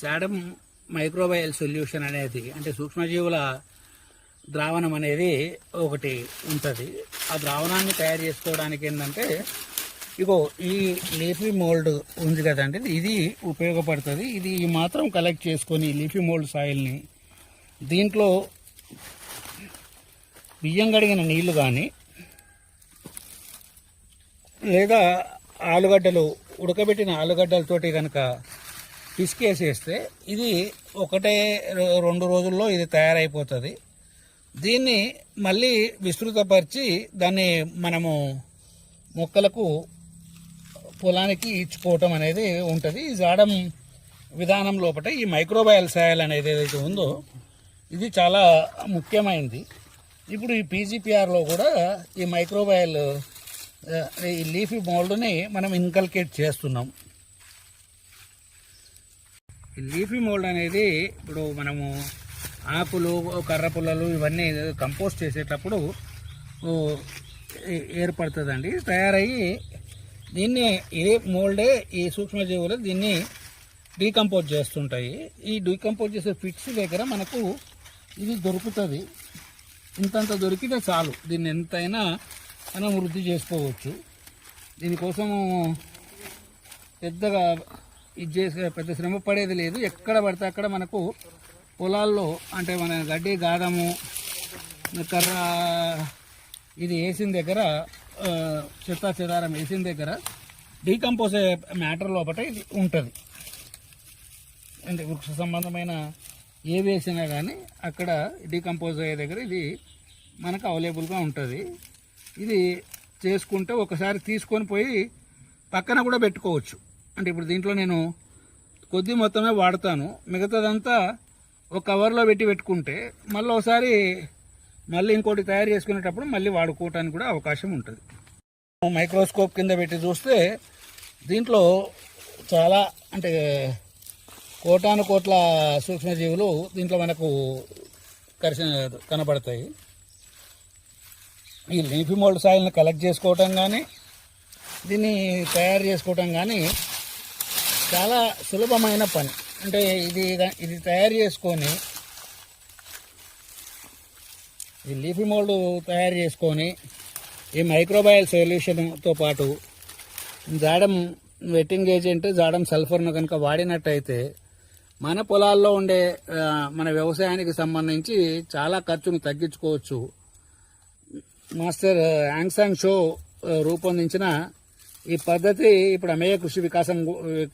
Sodom microbial solution అనేది అంటే సూక్ష్మజీవుల ద్రావణం అనేది ఒకటి ఉంటుంది. ఆ ద్రావణాన్ని తయారు చేసుకోవడానికి ఏంటంటే ఇగో ఈ లీఫీ మోల్డ్ ఉంది కదండి ఇది ఉపయోగపడుతుంది. ఇది మాత్రం కలెక్ట్ చేసుకొని లీఫీ మోల్డ్ సాయిల్ని దీంట్లో బియ్యం కడిగిన నీళ్ళు కానీ లేదా ఆలుగడ్డలు ఉడకబెట్టిన ఆలుగడ్డలతోటి కనుక పిసికేసేస్తే ఇది ఒకటే రో- రెండు రోజుల్లో ఇది తయారైపోతుంది. దీన్ని మళ్ళీ విస్తృతపరిచి దాన్ని మనము మొక్కలకు పొలానికి ఇచ్చుకోవటం అనేది ఉంటుంది. ఈ జాడం విధానం లోపల ఈ మైక్రోబయల్ సాయల్ అనేది ఏదైతే ఉందో ఇది చాలా ముఖ్యమైనది ఇప్పుడు ఈ పీజీపీఆర్లో కూడా ఈ మైక్రోబయల్ ఈ లీఫీ మోల్డ్ని మనం ఇన్కల్కేట్ చేస్తున్నాం. లీఫీ మోల్డ్ అనేది ఇప్పుడు మనము ఆకులు కర్ర పుల్లలు ఇవన్నీ కంపోస్ట్ చేసేటప్పుడు ఏర్పడుతుందండి. తయారయ్యి దీన్ని ఏ మోల్డే ఈ సూక్ష్మజీవులు దీన్ని డీకంపోజ్ చేస్తుంటాయి. ఈ డీకంపోజ్ చేసే ఫిట్స్ దగ్గర మనకు ఇది దొరుకుతుంది. ఇంతంత దొరికితే చాలు. దీన్ని ఎంతైనా మనం వృద్ధి చేసుకోవచ్చు. దీనికోసము పెద్దగా ఇది చేసే పెద్ద శ్రమ పడేది లేదు. ఎక్కడ పడితే అక్కడ మనకు పొలాల్లో అంటే మన గడ్డి గాదము కర్ర ఇది వేసిన దగ్గర ఆ, చెత్త చెదారం వేసిన దగ్గర డీకంపోజ్ అయ్యే మ్యాటర్ లోపల ఇది ఉంటుంది. అంటే వృక్ష సంబంధమైన ఏ వేసినా కానీ అక్కడ డీకంపోజ్ అయ్యే దగ్గర ఇది మనకు అవైలబుల్గా ఉంటుంది. ఇది చేసుకుంటే ఒకసారి తీసుకొని పోయి పక్కన కూడా పెట్టుకోవచ్చు. అంటే ఇప్పుడు దీంట్లో నేను కొద్ది మొత్తమే వాడతాను. మిగతాదంతా ఒక కవర్లో పెట్టి పెట్టుకుంటే మళ్ళీ ఒకసారి మళ్ళీ ఇంకోటి తయారు చేసుకునేటప్పుడు మళ్ళీ వాడుకోవటానికి కూడా అవకాశం ఉంటుంది. మైక్రోస్కోప్ కింద పెట్టి చూస్తే దీంట్లో చాలా అంటే కోటాను కోట్ల సూక్ష్మజీవులు దీంట్లో మనకు కరిసిన కనబడతాయి. ఈ లీఫీ మోల్డ్ సాయిల్ని కలెక్ట్ చేసుకోవటం కానీ దీన్ని తయారు చేసుకోవటం కానీ చాలా సులభమైన పని. అంటే ఇది ఇది తయారు చేసుకొని ఈ లీఫీ మోల్డ్ తయారు చేసుకొని ఈ మైక్రోబయల్ సొల్యూషన్తో పాటు జాడం వెట్టింగ్ ఏజెంట్ జాడం సల్ఫర్ను కనుక వాడినట్టయితే మన పొలాల్లో ఉండే మన వ్యవసాయానికి సంబంధించి చాలా ఖర్చును తగ్గించుకోవచ్చు. మాస్టర్ యాంగ్సాంగ్ షో రూపొందించిన ఈ పద్ధతి ఇప్పుడు అమేయ కృషి వికాసం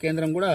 కేంద్రం కూడా